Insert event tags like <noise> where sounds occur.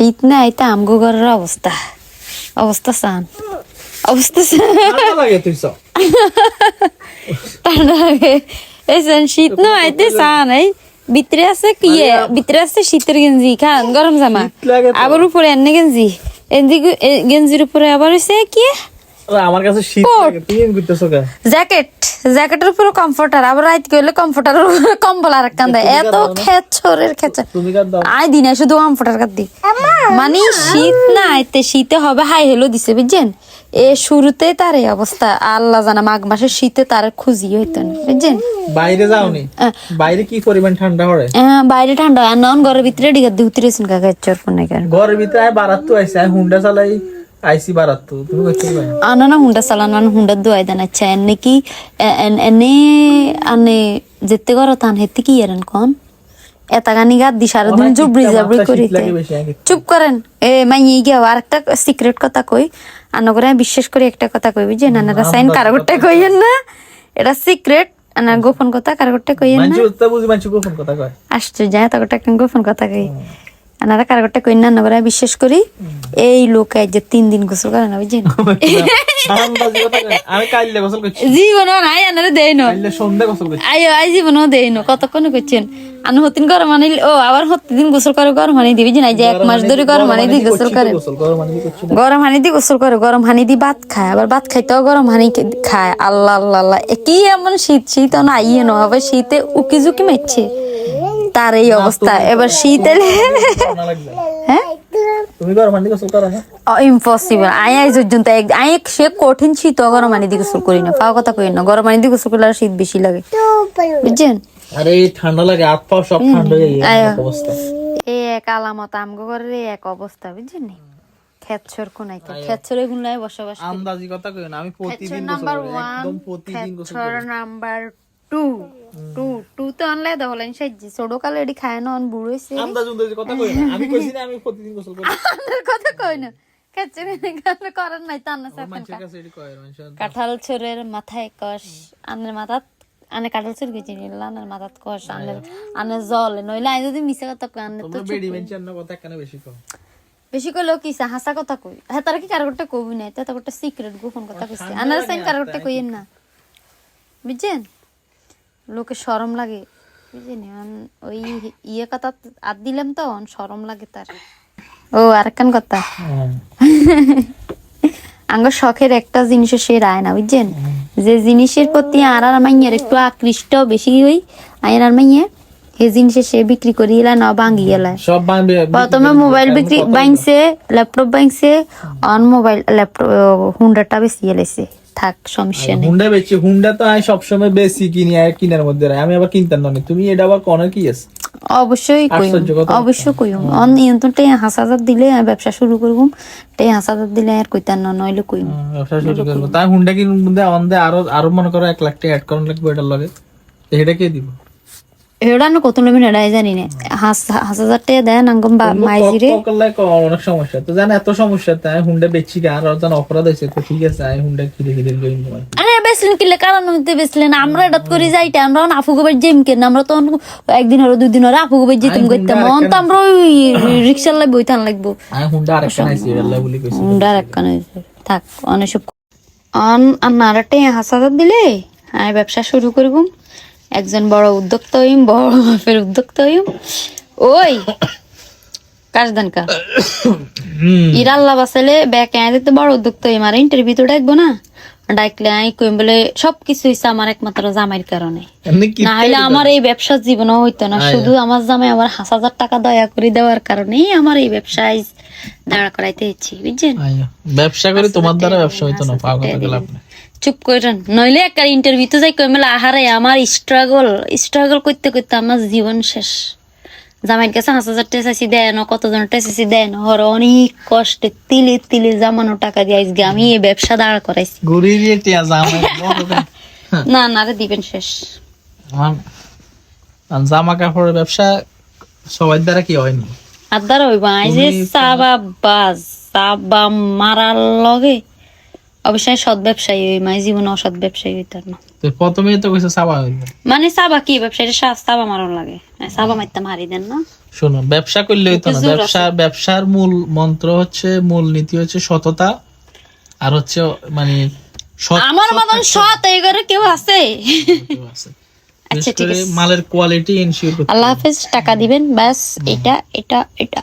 শীত না এটা আমগো ঘরের অবস্থা। অবস্থা সান অবস্থা চান শীত না আইতে চান এই ভিতরে আছে কি? ভিতরে আছে শীতের গেঞ্জি। খান গরম জামা। আবার উপরে এনে গেঞ্জি। এনজি গেঞ্জির উপরে আবার হয়েছে কি আমার কাছে শীত লাগে এম করতেছ জ্যাকেট জ্যাকেটের উপরে কমফর্টার আবার রাইত গেলে কমফর্টারের উপরে কম্বল আর কান দেয়। এত খেচরের খেচর তুমি আই দিনে শুধু কমফর্টার কাট দি। মানে শীত না আইতে শীতে হবে হাই হেলো দিছে বুঝছেন? এ শুরুতে তার এই অবস্থা। আল্লাহ জানা মাঘ মাসের শীতে তার খুঁজি হইতো বুঝছেন? বাইরে যাওনি? বাইরে কি পরিমাণ ঠান্ডা আহ, বাইরে ঠান্ডা আর নন ঘরের ভিতরে ডিগার দি উতরেছেন কাকা চর ফোনে ঘরের ভিতরে বারাত তো আইসি আমি হুন্ডা চালাই। আইসি বারাত তুমি করতে পারো আনা না হুন্ডা চালান আন হুন্ডা দুয়াই দেন আচ্ছা এনে কি এন- এনে আনে যেতে করো তান হেতে কি এরেন কোন? এতা গানি গাদ দি করিতে। আগে। চুপ করেন। এ মাই গিয়া আরেকটা সিক্রেট কথা কই। আনা করে বিশ্বাস করি একটা কথা কই বুঝি না না সাইন কারগরটা কইয়েন না। এটা সিক্রেট আনা গোপন কথা কারগরটা কইয়েন না। মানুষ বুঝি মানুষ গোপন কথা কয়। আশ্চর্য যায় তখন গোপন কথা কই? আনারা কারগরটা কই না না করে বিশ্বাস করি এই লোক আজ যে তিন দিন গোসল করে না বুঝছেন? <laughs> আন্দাজি কথা কয়। আমি কাইলে গোসল করছি। জীবন নাই আনারে দেই না। আইও আই জীবনও দেই না কতক্ষণ করছেন? আনু হতিন গরম মানে ও আবার হতিন গোসল করে গরম হানি দিবি যে যে এক মাস ধরে গরম হানি দি গোসল করে। গরম হানি দি গোসল করে গরম হানি দি ভাত খায় আবার ভাত খাইতেও গরম হানি খায়। আল্লাহ আল্লাহ আল্লাহ কি এমন শীত শীত না ইয়ে ন আবার শীতে উকি ঝুঁকি মারছে। তার এই অবস্থা। এবার শীত এলে <laughs> হ্যাঁ? ইম্পসিবল আই আই পর্যন্ত এক- আই সে কঠিন শীত গরম গোসল করি না। পাওয়া কথা কই না। গরম পানি দিয়ে গোসল করলে শীত বেশি লাগে। বুঝছেন? আরে ঠান্ডা লাগে হাত পা সব ঠান্ডা হয়ে যায় অবস্থা। এই এক আলামত আমগো ঘরের এক অবস্থা বুঝছেন নি? খেচ্ছর কোনাই খেচ্ছর এগুলাই বসবাস করি। আন্দাজি কথা কই না আমি প্রতিদিন গোসল নাম্বার করি ওয়ান একদম প্রতিদিন গোসল খেচ্ছর নাম্বার টু টু টু তো অনলাই দহলেন সাইজি ছোট কালে এডি খায় না অন বুড়ো হইছে আন্দাজ কথা কই না? আমি কইছি না আমি প্রতিদিন গোসল করি। আপনার কথা কই না। খেচ্ছর এখানে করার নাই না কাছে কাঁঠাল চোরের মাথায় কষ আনের মাথাত আনে কাঁঠাল চোর গেছি আনের মাথাত কষ আনের আনের জল। নইলে আই যদি মিশে কথা কই আনে তো বেডি মেনশন না কথা কেন বেশি কম। বেশি কইলেও কি হাসা কথা কই? হ্যাঁ তারা কি কারও একটা কবি নাই? তো সিক্রেট গোপন কথা কইছে। আনার সাইন কারও একটা কইয়েন না। বুঝছেন? লোকে সরম লাগে। বুঝছেন আন- ওই ইয়ে কথা আর দিলাম তো সরম লাগে তার। ও আরেকখান কথা। আঙ্গ শখের একটা জিনিসের সে রায় না বুঝছেন যে জিনিসের প্রতি আর আর মাইয়ার একটু আকৃষ্ট বেশি হই আয়ের আর মাইয়া সেই জিনিসে সে বিক্রি করি এলা না ভাঙি এলা। প্রথমে মোবাইল বিক্রি বাইংছে ল্যাপটপ বাইংছে অন মোবাইল ল্যাপটপ হুন্ডাটা বেশি এলেছে থাক সমস্যা নেই। হুন্ডা বেশি হুন্ডা তো আমি সবসময় বেশি কিনি আর কিনার মধ্যে রাখি। আমি আবার কিনতাম না তুমি এটা আবার কোন কি আছে? অবশ্যই কইম। অবশ্যই কইম। অন নিয়ন্ত্রণ টে হাঁস হাজার দিলে আমি ব্যবসা শুরু করব। টে হাঁস হাজার দিলে আর কইতাম না নইলে কইম। ব্যবসা শুরু করব। তাই হুন্ডা কিনুন মধ্যে আমাদের আরও আরও মনে করো এক লাখ টাকা অ্যাড করার লাগবে এটার লগে। এটা কে দিব? না কত নেবেন জানি না। হাঁস হাঁস হাজার টাকা দেন আঙ্গম মাইজিরে। অনেক সমস্যা। তো জান এত সমস্যা তাই হুন্ডা কে আর জান অপরাধ হয়েছে তো ঠিক আছে আমি হুন্ডা কিনে কিনে লই আরে বেসলেন কিলে কারণ বেসলেন আমরা করে যাইতে আমরা অন আফু গোবের জিম কেন আমরা তো একদিন হলো দুই দিন হলো আফু গোবের করতাম। অন তো আমরা ওই রিক্সার লাগবে। আমি হুন্ডা লাগে বলি কইছি। মুন্ডার একখান থাক অনেক সব অন আনারাটে হাস হাজার দিলে আমি ব্যবসা শুরু করব। একজন বড় উদ্যোক্তা হইম বড় মাপের উদ্যোক্তা হইম। ওই কাজ দান কা ইরাল্লা বাসালে ব্যাক আয় দিতে বড় উদ্যোক্তা হইম। আর ইন্টারভিউ তো ডাকবো না। ডাকলে আমি কইম বলে সবকিছু হইছে আমার একমাত্র জামাইয়ের কারণে। না হলে আমার এই ব্যবসার জীবনও হইতো না। শুধু আমার জামাই আমার হাজার হাজার টাকা দয়া করে দেওয়ার কারণেই আমার এই ব্যবসায় দাঁড়া করাইতে ইচ্ছি বুঝছেন? ব্যবসা করি তোমার দ্বারা ব্যবসা হইতো না পাওয়া কথা গেলে আপনি। চুপ করেন। নইলে একটা ইন্টারভিউ তো যাই কইমেলা আহারে আমার স্ট্রাগল স্ট্রাগল করতে করতে আমার জীবন শেষ। জামাইয়ের কাছে হাঁস হাজার টেসাইছি দেয় না কতজন টেসাইছি দেয় না হর অনেক কষ্টে তিলে তিলে জামানো টাকা দিয়ে আজকে আমি এই ব্যবসা দাঁড়া করাইছি। <laughs> না না রে দিবেন শেষ। জামা কাপড়ের ব্যবসা সবার দ্বারা কি হয়নি? আর দ্বারা হইব আই যে চাবা বাজ চাবা মারার লগে অবশ্যই সৎ ব্যবসায়ী হই মাই জীবনে অসৎ ব্যবসায়ী হইতার না। তো প্রথমেই তো কইছে সাবা হইল মানে সাবা কি ব্যবসায়ীর? সাজ সাবা মারণ লাগে। সাবা মারতে মারি দেন না। শোনো ব্যবসা করলে হইতো না। ব্যবসা ব্যবসার মূল মন্ত্র হচ্ছে মূল নীতি হচ্ছে সততা। আর হচ্ছে মানে আমার মতন সৎ এই কেউ আছে? আচ্ছা, ঠিক আছে। মালের কোয়ালিটি এনশিওর করতে আল্লাহ হাফেজ টাকা দিবেন ব্যাস এটা এটা এটা।